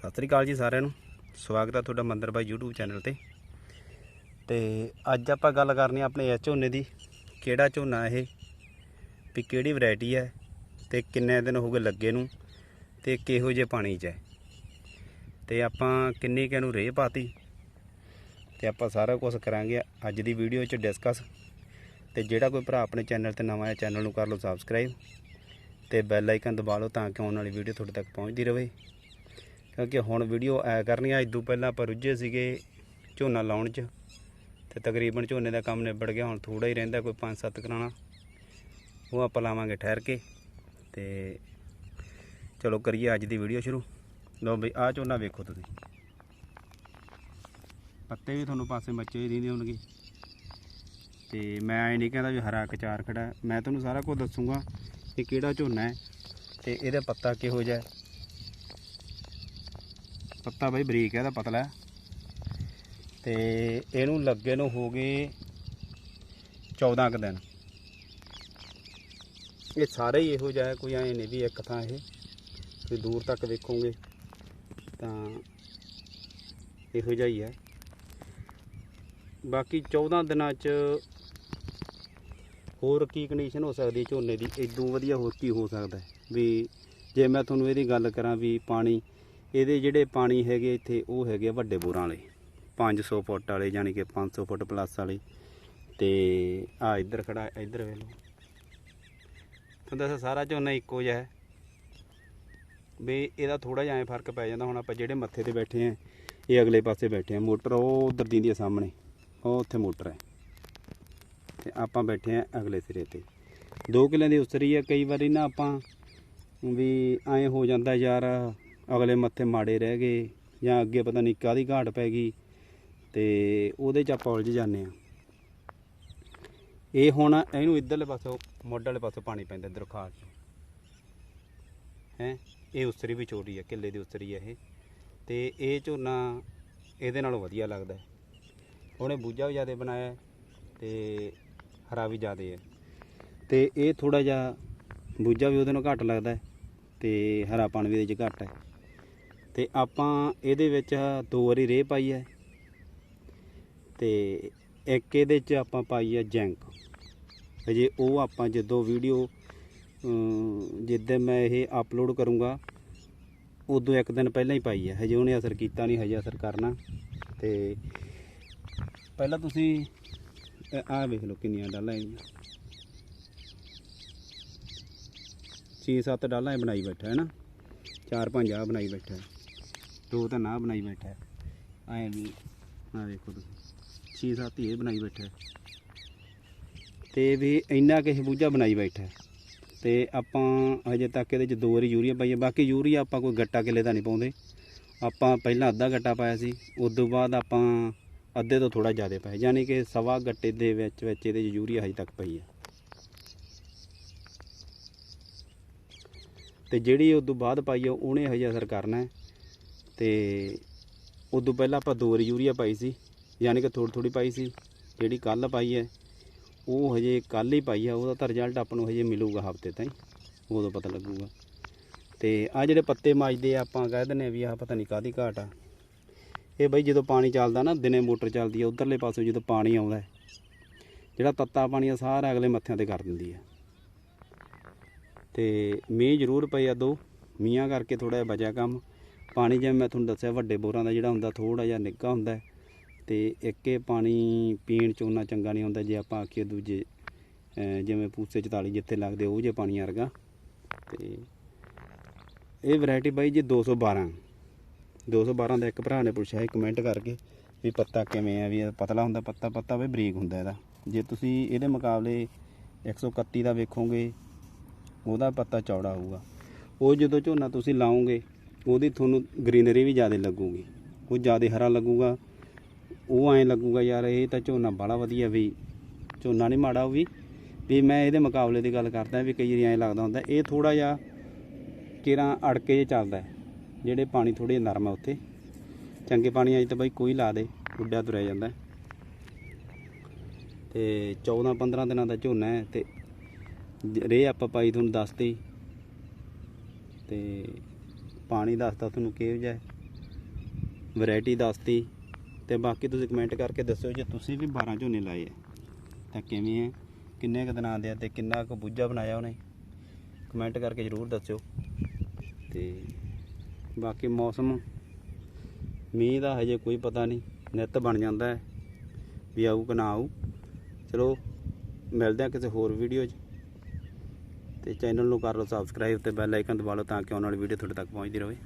ਸਤਿ ਸ੍ਰੀ ਅਕਾਲ ਜੀ ਸਾਰਿਆਂ ਨੂੰ। ਸਵਾਗਤ ਹੈ ਤੁਹਾਡਾ ਮੰਦਰ ਬਾਈ YouTube ਚੈਨਲ ਤੇ। ਤੇ ਅੱਜ ਆਪਾਂ ਗੱਲ ਕਰਨੀ ਆਪਣੇ ਇਸ ਝੋਨੇ ਦੀ, ਕਿਹੜਾ ਝੋਨਾ ਇਹ, ਵੀ ਕਿਹੜੀ ਵੈਰਾਈਟੀ ਹੈ ਤੇ ਕਿੰਨੇ ਦਿਨ ਹੋ ਗਏ ਲੱਗੇ ਨੂੰ, ਤੇ ਕਿਹੋ ਜਿਹੇ ਪਾਣੀ 'ਚ ਹੈ ਤੇ ਆਪਾਂ ਕਿੰਨੀ ਕੁ ਨੂੰ ਰੇਹ ਪਾਤੀ, ਤੇ ਆਪਾਂ ਸਾਰਾ ਕੁਝ ਕਰਾਂਗੇ ਅੱਜ ਦੀ ਵੀਡੀਓ 'ਚ ਡਿਸਕਸ ਤੇ ਜਿਹੜਾ ਕੋਈ ਭਰਾ ਆਪਣੇ ਚੈਨਲ ਤੇ ਨਵਾਂ ਹੈ ਚੈਨਲ ਨੂੰ ਕਰ ਲਓ ਸਬਸਕ੍ਰਾਈਬ ਤੇ ਬੈਲ ਆਈਕਨ ਦਬਾ ਲਓ ਤਾਂ ਕਿ ਆਉਣ ਵਾਲੀ ਵੀਡੀਓ ਤੁਹਾਡੇ ਤੱਕ ਪਹੁੰਚਦੀ ਰਹੇ। ਕਿਉਂਕਿ ਹੁਣ ਵੀਡੀਓ ਆਇਆ ਕਰਨੀ ਆ ਇਦੋਂ ਪਹਿਲਾਂ ਆਪਾਂ ਰੁੱਝੇ ਸੀਗੇ ਝੋਨਾ ਲਾਉਣ 'ਚ, ਤੇ ਤਕਰੀਬਨ ਝੋਨੇ ਦਾ ਕੰਮ ਨਿਬੜ ਗਿਆ, ਹੁਣ ਥੋੜਾ ਹੀ ਰਹਿੰਦਾ ਕੋਈ 5-7 ਕਰਾਣਾ। ਉਹ ਆਪਾਂ ਲਾਵਾਂਗੇ ਠਹਿਰ ਕੇ ਤੇ ਚਲੋ ਕਰੀਏ ਅੱਜ ਦੀ ਵੀਡੀਓ ਸ਼ੁਰੂ। ਲਓ ਬਈ, ਆਹ ਝੋਨਾ ਵੇਖੋ ਤੁਸੀਂ। ਪੱਤੇ ਵੀ ਤੁਹਾਨੂੰ ਪਾਸੇ ਬੱਚੇ ਹੀ ਦਿੰਦੇ ਹੋਣਗੇ। ਤੇ ਮੈਂ ਐ ਨਹੀਂ ਕਹਿੰਦਾ ਵੀ ਹਰਾ ਕਚਾਰ ਖੜਾ, ਮੈਂ ਤੁਹਾਨੂੰ ਸਾਰਾ ਕੁਝ ਦੱਸੂਗਾ ਕਿ ਕਿਹੜਾ ਝੋਨਾ ਹੈ ਤੇ ਇਹਦਾ ਪੱਤਾ ਕਿਹੋ ਜਿਹਾ ਹੈ ਪੱਤਾ ਬਈ ਬਰੀਕ ਹੈ, ਇਹਦਾ ਪਤਲਾ ਹੈ। ਤੇ ਇਹਨੂੰ ਲੱਗੇ ਨੂੰ ਹੋ ਗਏ 14 ਕੁ ਦਿਨ। ਇਹ ਸਾਰੇ ਹੀ ਇਹੋ ਜਿਹਾ ਹੈ, ਕੋਈ ਐ ਨਹੀਂ ਵੀ ਇੱਕ ਥਾਂ ਇਹ। ਤੁਸੀਂ ਦੂਰ ਤੱਕ ਵੇਖੋਗੇ ਤਾਂ ਇਹੋ ਜਿਹਾ ਹੀ ਹੈ। ਬਾਕੀ 14 ਦਿਨਾਂ 'ਚ ਹੋਰ ਕੀ ਕੰਡੀਸ਼ਨ ਹੋ ਸਕਦੀ ਝੋਨੇ ਦੀ? ਇਦੋਂ ਵਧੀਆ ਹੋਰ ਕੀ ਹੋ ਸਕਦਾ ਵੀ ਜੇ ਮੈਂ ਤੁਹਾਨੂੰ ਇਹਦੀ ਗੱਲ ਕਰਾਂ ਵੀ ਪਾਣੀ ਇਹਦੇ ਜਿਹੜੇ ਪਾਣੀ ਹੈਗੇ ਇੱਥੇ, ਉਹ ਹੈਗੇ ਆ ਵੱਡੇ ਬੋਰਾਂ ਵਾਲੇ। 500 ਫੁੱਟ ਵਾਲੇ ਯਾਨੀ ਕਿ 500 ਫੁੱਟ ਪਲੱਸ ਵਾਲੇ। ਤੇ ਆ ਇੱਧਰ ਖੜਾ, ਇੱਧਰ ਵੇਖ ਲਓ। ਤੁਹਾਨੂੰ ਦੱਸਿਆ ਸਾਰਾ ਝੋਨਾ ਇੱਕੋ ਜਿਹਾ ਹੈ। ਵੀ ਇਹਦਾ ਥੋੜਾ ਜਿਹਾ ਐਂ ਫ਼ਰਕ ਪੈ ਜਾਂਦਾ। ਹੁਣ ਆਪਾਂ ਜਿਹੜੇ ਮੱਥੇ ਤੇ ਬੈਠੇ ਆ, ਇਹ ਅਗਲੇ ਪਾਸੇ ਬੈਠੇ ਆ। ਮੋਟਰ ਉਹ ਉਧਰ ਦਿੰਦੀ ਆ ਸਾਹਮਣੇ। ਉਹ ਉੱਥੇ ਮੋਟਰ ਹੈ। ਤੇ ਆਪਾਂ ਬੈਠੇ ਆ ਅਗਲੇ ਸਿਰੇ ਤੇ। ਦੋ ਕਿੱਲਿਆਂ ਦੀ ਉਸਰੀ ਆ। ਕਈ ਵਾਰੀ ਨਾ ਆਪਾਂ ਵੀ ਐਂ ਹੋ ਜਾਂਦਾ ਯਾਰ ਅਗਲੇ ਮੱਥੇ ਮਾੜੇ ਰਹਿ ਗਏ ਜਾਂ ਅੱਗੇ ਪਤਾ ਨਹੀਂ ਕਾਦੀ ਘਾਟ ਪੈ ਗਈ ਤੇ ਉਹਦੇ ਚ ਆਪਾਂ ਉਲਝ ਜਾਂਦੇ ਆ ਇਹ ਹੁਣ ਇਹਨੂੰ ਇੱਧਰਲੇ ਪਾਸੋਂ ਮੋਢ ਵਾਲੇ ਪਾਸੋਂ ਪਾਣੀ ਪੈਂਦਾ ਇੱਧਰ ਖਾਲ ਚ। ਹੈ? ਇਹ ਉਸਰੀ ਵੀ ਛੋਟੀ ਹੈ ਕਿੱਲੇ ਦੀ ਉਸਰੀ ਹੈ ਇਹ। ਤੇ ਇਹ ਝੋਨਾ ਇਹਦੇ ਨਾਲੋਂ ਵਧੀਆ ਲੱਗਦਾ ਉਹਨੇ ਬੂਝਾ ਵੀ ਜ਼ਿਆਦਾ ਬਣਾਇਆ ਹੈ ਤੇ ਹਰਾ ਵੀ ਜ਼ਿਆਦਾ ਹੈ। ਤੇ ਇਹ ਥੋੜਾ ਜਿਹਾ ਬੂਝਾ ਵੀ ਉਹਦੇ ਨਾਲੋਂ ਘੱਟ ਲੱਗਦਾ ਹੈ ਤੇ ਹਰਾਪਣ ਵੀ ਇਹਦੇ 'ਚ ਘੱਟ ਹੈ। ਤੇ ਆਪਾਂ ਇਹਦੇ ਵਿੱਚ ਦੋ ਵਾਰੀ ਰੇਹ ਪਾਈ ਹੈ ਤੇ ਇੱਕ ਇਹਦੇ 'ਚ ਆਪਾਂ ਪਾਈ ਹੈ ਜੈਂਕ। ਅਜੇ ਉਹ ਆਪਾਂ ਜਦੋਂ ਵੀਡੀਓ ਜਿੱਦਾਂ ਮੈਂ ਇਹ ਅਪਲੋਡ ਕਰੂੰਗਾ, ਉਦੋਂ ਇੱਕ ਦਿਨ ਪਹਿਲਾਂ ਹੀ ਪਾਈ ਹੈ। ਹਜੇ ਉਹਨੇ ਅਸਰ ਕੀਤਾ ਨਹੀਂ, ਹਜੇ ਅਸਰ ਕਰਨਾ। ਤੇ ਪਹਿਲਾਂ ਤੁਸੀਂ ਆਹ ਵੇਖ ਲਓ ਕਿੰਨੀਆਂ ਡਾਲਾਂ ਇਹਦੀਆਂ 6-7 ਡਾਲਾਂ ਇਹ ਬਣਾਈ ਬੈਠਾ ਹੈ ਨਾ। ਚਾਰ ਪੰਜ ਆਹ ਬਣਾਈ ਬੈਠਾ ਹੈ। ਦੋ ਤਾਂ ਨਾ ਬਣਾਈ ਬੈਠਾ ਹੈ। ਵੀ, ਆਹ ਵੇਖੋ ਤੁਸੀਂ। 6-7 ਇਹ ਬਣਾਈ ਬੈਠਾ ਹੈ। ਤੇ ਵੀ ਇੰਨਾ ਕਿ ਬੂਝਾ ਬਣਾਈ ਬੈਠਾ ਹੈ। ਤੇ ਆਪਾਂ ਹਜੇ ਤੱਕ ਇਹਦੇ ਚ ਦੋ ਵਾਰੀ ਯੂਰੀਆ ਪਾਈ ਹੈ ਬਾਕੀ ਯੂਰੀਆ ਆਪਾਂ ਕੋਈ ਗੱਟਾ ਕਿੱਲੇ ਦਾ ਨਹੀਂ ਪਾਉਂਦੇ। ਆਪਾਂ ਪਹਿਲਾਂ ਅੱਧਾ ਗੱਟਾ ਪਾਇਆ ਸੀ। ਉਸ ਤੋਂ ਬਾਅਦ ਆਪਾਂ ਅੱਧੇ ਤੋਂ ਥੋੜਾ ਜ਼ਿਆਦਾ ਪਾਇਆ। ਯਾਨੀ ਕਿ ਸਵਾ ਗੱਟੇ ਦੇ ਵਿੱਚ ਵਿੱਚ ਇਹਦੇ 'ਚ ਯੂਰੀਆ ਹਜੇ ਤੱਕ ਪਈ ਹੈ। ਤੇ ਜਿਹੜੀ ਉਸ ਤੋਂ ਬਾਅਦ ਪਾਈ ਆ, ਉਹਨੇ ਹਜੇ ਅਸਰ ਕਰਨਾ ਹੈ। ਤੇ ਉਦੋਂ ਪਹਿਲਾਂ ਆਪਾਂ ਦੋ ਵਾਰੀ ਯੂਰੀਆ ਪਾਈ ਸੀ, ਯਾਨੀ ਕਿ ਥੋੜੀ ਥੋੜੀ ਪਾਈ ਸੀ, ਜਿਹੜੀ ਕੱਲ ਪਾਈ ਹੈ, ਉਹ ਹਜੇ ਕੱਲ ਹੀ ਪਾਈ ਆ, ਉਹਦਾ ਤਾਂ ਰਿਜ਼ਲਟ ਆਪਾਂ ਨੂੰ ਹਜੇ ਮਿਲੂਗਾ ਹਫ਼ਤੇ ਤਾਈਂ, ਉਦੋਂ ਪਤਾ ਲੱਗੂਗਾ। ਤੇ ਆ ਜਿਹੜੇ ਪੱਤੇ ਮਾਜਦੇ ਆ, ਆਪਾਂ ਕਹਿ ਦਿੰਦੇ ਆ ਵੀ ਆਹ ਪਤਾ ਨਹੀਂ ਕਾਦੀ ਘਾਟ ਆ। ਇਹ ਬਈ ਜਦੋਂ ਪਾਣੀ ਚੱਲਦਾ ਨਾ, ਦਿਨੇ ਮੋਟਰ ਚੱਲਦੀ ਆ, ਉਧਰਲੇ ਪਾਸੇ ਜਦੋਂ ਪਾਣੀ ਆਉਂਦਾ ਜਿਹੜਾ ਤੱਤਾ ਪਾਣੀ ਆ, ਸਾਰਾ ਅਗਲੇ ਮੱਥਿਆਂ ਤੇ ਕਰ ਦਿੰਦੀ ਆ। ਤੇ ਮੀਂਹ ਜ਼ਰੂਰ ਪਏ ਆ ਦੋ ਮੀਆਂ ਕਰਕੇ ਥੋੜਾ ਜਿਹਾ ਬਚਿਆ ਕੰਮ। ਪਾਣੀ ਜਿਵੇਂ ਮੈਂ ਤੁਹਾਨੂੰ ਦੱਸਿਆ ਵੱਡੇ ਬੋਰਾਂ ਦਾ ਜਿਹੜਾ ਹੁੰਦਾ ਥੋੜਾ ਜਿਹਾ ਨਿੱਘਾ ਹੁੰਦਾ ਹੈ ਤੇ ਇੱਕ ਇਹ ਪਾਣੀ ਪੀਣ ਚ ਉਹਨਾਂ ਚੰਗਾ ਨਹੀਂ ਹੁੰਦਾ ਜੇ ਆਪਾਂ ਆਖੀਏ ਦੂਜੇ ਜਿਵੇਂ ਪੂਸੇ 44 ਜਿੱਥੇ ਲੱਗਦੇ ਉਹ ਜੇ ਪਾਣੀ ਵਰਗਾ। ਤੇ ਇਹ ਵੈਰਾਈਟੀ ਬਾਈ ਜੀ 212 212 ਦਾ ਇੱਕ ਭਰਾ ਨੇ ਪੁੱਛਿਆ ਸੀ ਕਮੈਂਟ ਕਰਕੇ ਵੀ ਪੱਤਾ ਕਿਵੇਂ ਆ, ਵੀ ਇਹ ਪਤਲਾ ਹੁੰਦਾ, ਪੱਤਾ ਪੱਤਾ ਵੀ ਬਰੀਕ ਹੁੰਦਾ ਇਹਦਾ। ਜੇ ਤੁਸੀਂ ਇਹਦੇ ਮੁਕਾਬਲੇ 131 ਦਾ ਵੇਖੋਗੇ, ਉਹਦਾ ਪੱਤਾ ਚੌੜਾ ਹੋਊਗਾ। ਉਹ ਜਦੋਂ ਝੋਨਾ ਤੁਸੀਂ ਲਾਓਗੇ ਉਹਦੀ ਤੁਹਾਨੂੰ ਗ੍ਰੀਨਰੀ ਵੀ ਜ਼ਿਆਦਾ ਲੱਗੂਗੀ। ਉਹ ਜ਼ਿਆਦਾ ਹਰਾ ਲੱਗੂਗਾ। ਉਹ ਐਂ ਲੱਗੂਗਾ, ਯਾਰ, ਇਹ ਤਾਂ ਝੋਨਾ ਬੜਾ ਵਧੀਆ ਵੀ, ਝੋਨਾ ਨਹੀਂ ਮਾੜਾ ਉਹ ਵੀ। ਵੀ ਮੈਂ ਇਹਦੇ ਮੁਕਾਬਲੇ ਦੀ ਗੱਲ ਕਰਦਾ ਵੀ ਕਈ ਵਾਰੀ ਐਂ ਲੱਗਦਾ ਹੁੰਦਾ, ਇਹ ਥੋੜਾ ਜਿਹਾ ਕਿਰਾਂ ਅੜਕੇ ਜੇ ਚੱਲਦਾ ਜਿਹੜੇ ਪਾਣੀ ਥੋੜੇ ਨਰਮ ਆ ਉੱਥੇ। ਚੰਗੇ ਪਾਣੀ 'ਚ ਤਾਂ ਬਾਈ ਕੋਈ ਲਾ ਦੇ ਉੱਡਿਆ ਤੁਰਿਆ ਜਾਂਦਾ ਹੈ। ਤੇ 14 15 ਦਿਨਾਂ ਦਾ ਝੋਨਾ ਹੈ ਤੇ ਰੇ ਆਪਾਂ ਪਾਈ ਤੁਹਾਨੂੰ ਦੱਸਤੀ ਤੇ ਪਾਣੀ ਦੱਸਤਾ ਤੁਹਾਨੂੰ ਕਿਹੋ ਜਿਹਾ ਹੈ। ਵੈਰਾਈਟੀ ਦੱਸਤੀ। ਤੇ ਬਾਕੀ ਤੁਸੀਂ ਕਮੈਂਟ ਕਰਕੇ ਦੱਸਿਓ ਜੇ ਤੁਸੀਂ ਵੀ 12 ਝੋਨੇ ਲਾਏ ਆ, ਤਾਂ ਕਿਵੇਂ ਹੈ ਕਿੰਨੇ ਕੁ ਦਿਨਾਂ ਦੇ ਆ ਤੇ ਕਿੰਨਾ ਕੁ ਬੂਝਾ ਬਣਾਇਆ ਉਹਨੇ। ਕਮੈਂਟ ਕਰਕੇ ਜ਼ਰੂਰ ਦੱਸਿਓ। ਤੇ ਬਾਕੀ ਮੌਸਮ, ਮੀਂਹ ਦਾ ਹਜੇ ਕੋਈ ਪਤਾ ਨਹੀਂ, ਨਿੱਤ ਬਣ ਜਾਂਦਾ ਹੈ, ਵੀ ਆਊ ਕਿ ਨਾ ਆਊ। ਚਲੋ, ਮਿਲਦੇ ਆ ਕਿਸੇ ਹੋਰ ਵੀਡੀਓ 'ਚ। ਤੇ ਚੈਨਲ ਨੂੰ ਕਰ ਲਓ ਸਬਸਕ੍ਰਾਈਬ ਤੇ ਬੈਲ ਆਈਕਨ ਦਬਾ ਲਓ ਤਾਂ ਕਿ ਆਉਣ ਵਾਲੀ ਵੀਡੀਓ ਤੁਹਾਡੇ ਤੱਕ ਪਹੁੰਚਦੀ ਰਹੇ।